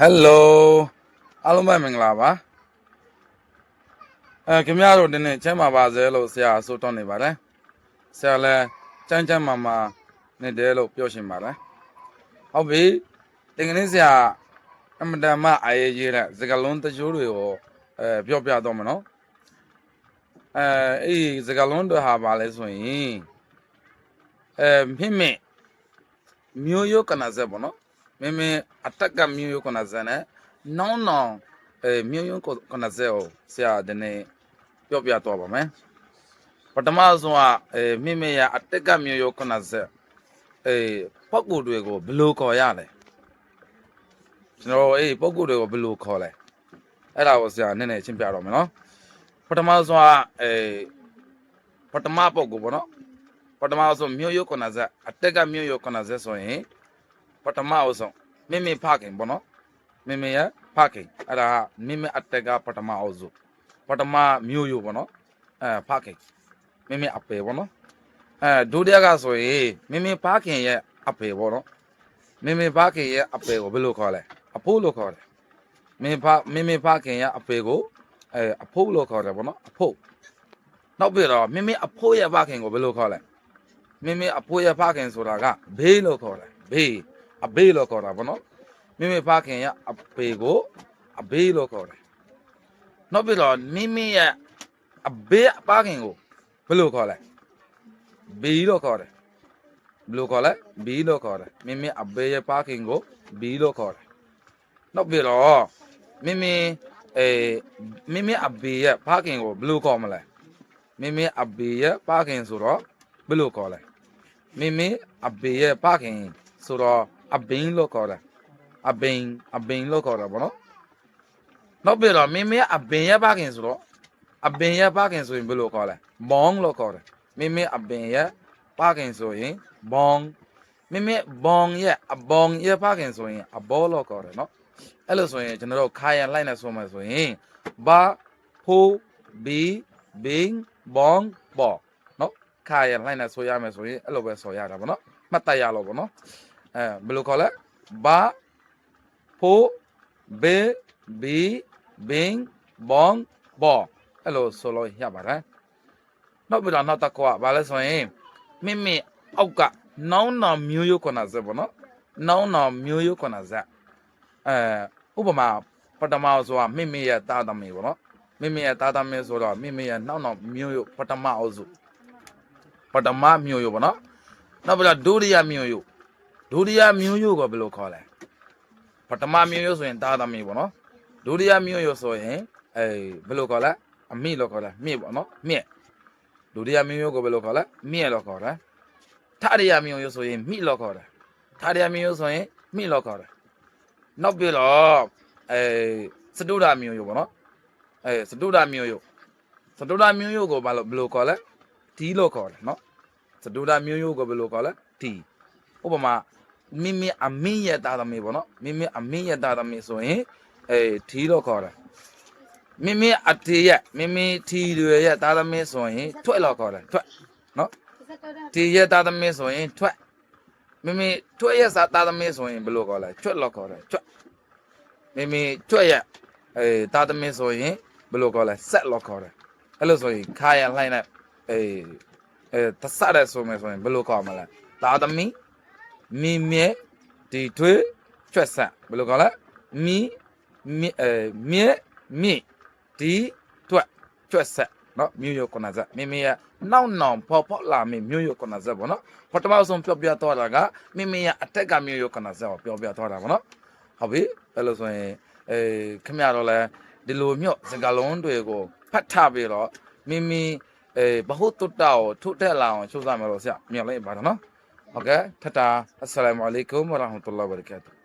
ဟယ်လိုအားလုံးပဲမင်္ဂလာပါအဲခင်ဗျားတို့ဒီနေ့ချမ်းပါပါစေလို့ဆရာအဆိုတော့နေပါတယ်ဆရာလည်းချမ်းချမ်းမာမာနေတယ်လို့ပြောရှင်ပါတယ်ဟုတ်ပြီတင်ကလေးဆရာအမတန်မှအာရေးကြီးတဲ့စကလုံးတချို့တွေကိုအဲပြောပြတော့မယ်နော်အဲအဲ့ဒီစကလုံးတွေဟာပါလဲဆိုရင်အဲမိမိမျိုးရိုးကနဆက်ပေါ့နော် မင်းမင်းအတက်ကမြို့ရုပ်ကနဇန်နဲ့နောင်းနောင်အဲမြို့ရုပ်ကနဇန်ကိုဆရာဒီနေ့ပြောပြတော့ပါမယ်ပထမဆုံးကအဲမင်းမင်းရအတက်ကမြို့ရုပ်ကနဇန်အဲပုံကိုယ်တွေကိုဘယ်လိုခေါ်ရလဲကျွန်တော်အေးပုံကိုယ်တွေကိုဘယ်လိုခေါ်လဲအဲ့ဒါကိုဆရာနည်းနည်းရှင်းပြတော့မယ်နော်ပထမဆုံးကအဲပထမပုံကိုယ်ပေါ့နော်ပထမဆုံးမြို့ရုပ်ကနဇန်အတက်ကမြို့ရုပ်ကနဇန်ဆိုရင် ပထမအဆုံးမိမိဖခင်ပေါ့နော်မိမိရဲ့ဖခင်အဲ့ဒါကမိမိအတက်ကပထမအဆုံးပထမမျိုးရိုးပေါ့နော်အဲဖခင်မိမိအပေပေါ့နော်အဲဒုတိယကဆိုရင်မိမိဖခင်ရဲ့အပေပေါ့နော်မိမိဖခင်ရဲ့အပေကိုဘယ်လိုခေါ်လဲအဖိုးလို့ခေါ်တယ်မိဖမိမိဖခင်ရဲ့အပေကိုအဲအဖိုးလို့ခေါ်တယ်ပေါ့နော်အဖိုးနောက်ပြီးတော့မိမိအဖိုးရဲ့ဖခင်ကိုဘယ်လိုခေါ်လဲမိမိအဖိုးရဲ့ဖခင်ဆိုတာကဘေးလို့ခေါ်တယ်ဘေး အဘေးလို့ခေါ်တာဗောနော်မိမိဖခင်ရအဘေကိုအဘေးလို့ခေါ်တယ်နောက်ပြီးတော့မိမိရဲ့အဘေးအဖခင်ကိုဘယ်လိုခေါ်လဲဘီလို့ခေါ်တယ်ဘယ်လိုခေါ်လဲဘီလို့ခေါ်တယ်မိမိအဘေးရဲ့ဖခင်ကိုဘီလို့ခေါ်တယ်နောက်ပြီးတော့မိမိအဲမိမိအဘေးရဲ့ဖခင်ကိုဘယ်လိုခေါ်မလဲမိမိအဘေးရဲ့ဖခင်ဆိုတော့ဘယ်လိုခေါ်လဲမိမိအဘေးရဲ့ဖခင်ဆိုတော့ အဘင်းလို့ခေါ်တာအဘင်းအဘင်းလို့ခေါ်တာဗောနော်နောက်ပြီးတော့မင်းမအဘင်းရဲ့ဘာခင်ဆိုတော့အဘင်းရဲ့ဘာခင်ဆိုရင်ဘယ်လိုခေါ်လဲဘောင်းလို့ခေါ်တယ်မင်းမအဘင်းရဲ့ဘာခင်ဆိုရင်ဘောင်းမင်းမဘောင်းရဲ့အဘောင်းရဲ့ဘာခင်ဆိုရင်အဘောလို့ခေါ်တယ်နော်အဲ့လိုဆိုရင်ကျွန်တော်တို့ခါရန်လိုက်နေဆိုမှဆိုရင်ဘာဖိုဘီဘင်းဘောင်းဘောနော်ခါရန်လိုက်နေဆိုရမယ်ဆိုရင်အဲ့လိုပဲဆိုရတာဗောနော်မှတ်တတ်ရလို့ဗောနော် အဲဘယ်လိုခေါ်လဲဘာဖိုဘေဘီဘင်းဘွန်ဘောအဲ့လိုဆိုလို့ရပါတယ်နောက်ပြီးတော့နောက်တစ်ခေါက်ဘာလဲဆိုရင်မိမိအောက်ကနောင်းနောင်မျိုးရိုးခုနစက်ပေါ့နော်နောင်းနောင်မျိုးရိုးခုနစက်အဲဥပမာပထမဆိုတာမိမိရဲ့တာသမီပေါ့နော်မိမိရဲ့တာသမီဆိုတော့မိမိရဲ့နောက်နောက်မျိုးရိုးပထမအုပ်စုပထမမျိုးရိုးပေါ့နော်နောက်ပြီးတော့ဒုတိယမျိုးရိုး ဒုတိယမျိုးရိုးကဘယ်လိုခေါ်လဲပထမမျိုးရိုးဆိုရင်တာသမီပေါ့နော်ဒုတိယမျိုးရိုးဆိုရင်အဲဘယ်လိုခေါ်လဲအမိလို့ခေါ်လဲမြင့်ပေါ့နော်မြင့်ဒုတိယမျိုးရိုးကဘယ်လိုခေါ်လဲမြင့်လို့ခေါ်တယ်ထရိယမျိုးရိုးဆိုရင်မိလို့ခေါ်တယ်ထရိယမျိုးရိုးဆိုရင်မိလို့ခေါ်တယ်နောက်ပြီးတော့အဲစတုဒ္ဓမျိုးရိုးပေါ့နော်အဲစတုဒ္ဓမျိုးရိုးစတုဒ္ဓမျိုးရိုးကိုဘာလို့ဘယ်လိုခေါ်လဲဒီလို့ခေါ်တယ်နော်စတုဒ္ဓမျိုးရိုးကိုဘယ်လိုခေါ်လဲဒီ ဥပမာမိမိအမင်းရဲ့သားသမီးပေါ့နော်မိမိအမင်းရဲ့သားသမီးဆိုရင်အဲထီလို့ခေါ်တယ်မိမိအတေရဲ့မိမိထီတွေရဲ့သားသမီးဆိုရင်ထွက်လို့ခေါ်တယ်ထွက်နော်ထီရဲ့သားသမီးဆိုရင်ထွက်မိမိထွက်ရဲ့သားသမီးဆိုရင်ဘယ်လိုခေါ်လဲချွတ်လို့ခေါ်တယ်ချွတ်မိမိချွတ်ရဲ့အဲသားသမီးဆိုရင်ဘယ်လိုခေါ်လဲဆက်လို့ခေါ်တယ်အဲ့လိုဆိုရင်ခါရလှိုင်းလိုက်အဲအဲသစတဲ့ဆိုမယ်ဆိုရင်ဘယ်လိုခေါ်မလဲသားသမီး မီမြဲဒီထွေးချွတ်ဆက်ဘယ်လိုခေါ်လဲမီမြဲအဲမြဲမြင့်ဒီတွက်ချွတ်ဆက်နော်မြို့ရကုနာဇက်မိမိရဲ့နောက်နောင်ဖော်ဖော်လာမိမြို့ရကုနာဇက်ပေါ့နော်ပထမဆုံးပြောပြတော့တာကမိမိရဲ့အထက်ကမြို့ရကုနာဇက်ကိုပြောပြတော့တာပေါ့နော်ဟုတ်ပြီအဲ့လိုဆိုရင်အဲခင်ဗျားတော့လဲဒီလိုမြို့စကလုံးတွေကိုဖတ်ထားပြီးတော့မိမိအဲဘဟုတုတ္တကိုထုတ်တက်လာအောင်ချိုးစားမယ်လို့ဆရာမြင်လိုက်ပါတော့နော် ওকে tata আসসালামু আলাইকুম রহমতুল্লাহ বরকাত